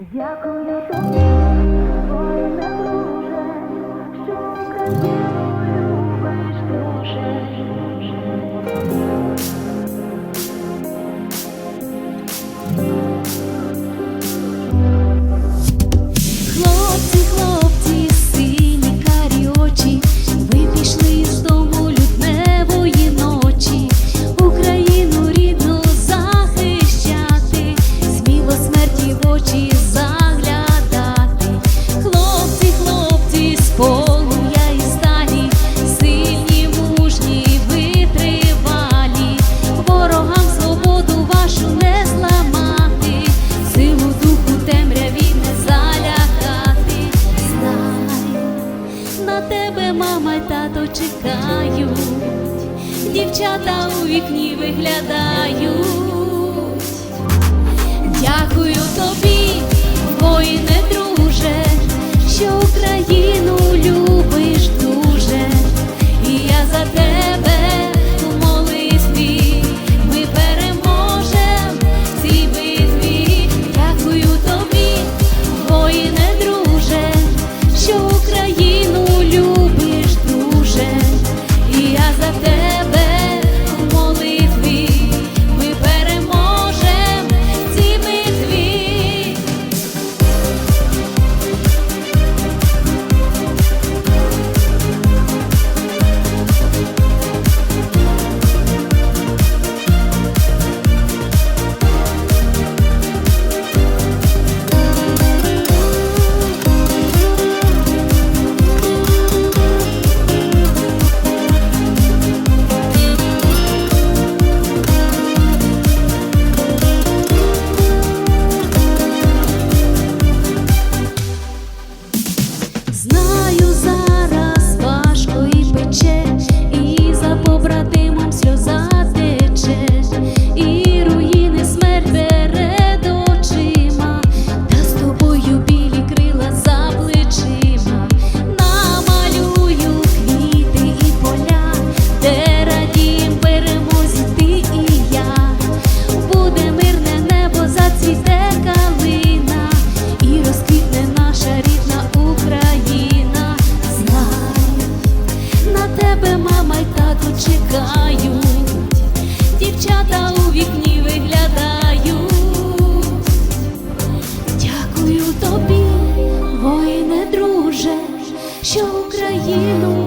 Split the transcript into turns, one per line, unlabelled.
Дякую тобі,
твоє не дуже, що краще. мама й тато чекають, дівчата у вікні виглядають. Дякую тобі, воїне, друже, що Україна. блукають, дівчата у вікні виглядають. Дякую тобі, воїне, друже, що Україну.